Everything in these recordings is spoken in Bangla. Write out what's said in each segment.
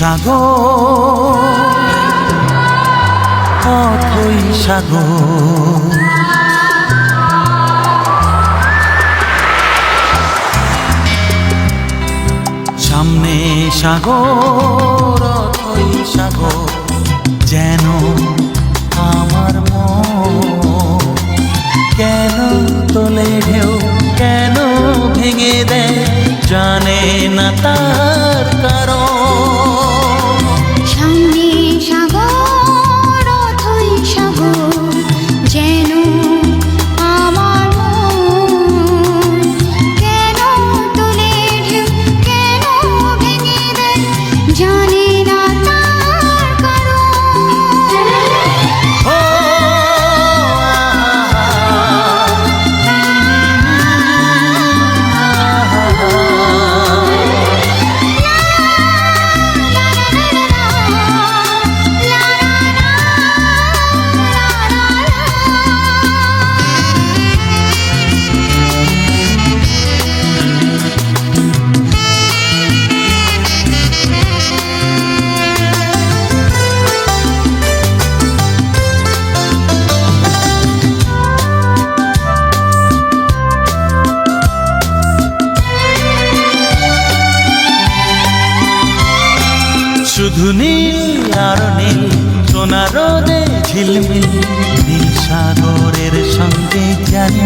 সাগর অথই সাগর সামনে সাগর অথই সাগর যেন আমার মন কেন তোলে ঢেউ কেন ভেঙে দেয় জানে না তার শুধু নীল আর নীল সোনা রোদে ঝিলমিল নীল সাগরের সঙ্গে জানি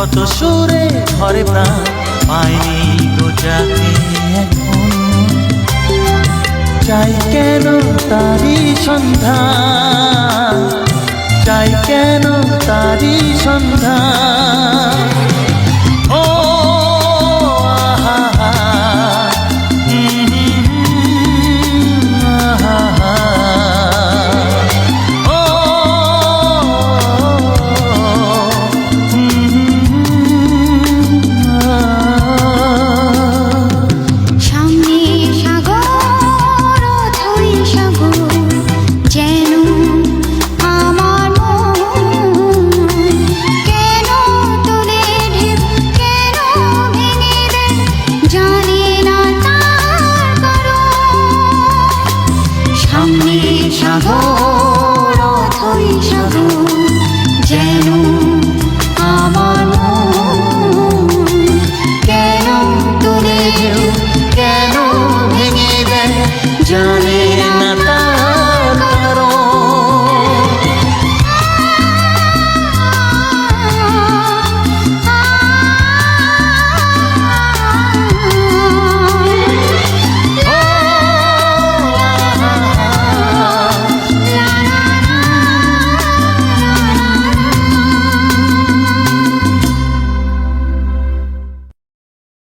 কত সুরে ভরে প্রাণ। পাইনি গোজাকে এখন। চাই কেন তারি সন্ধ্যা চাই কেন তারি সন্ধান? তার কারণ সামনে সাগর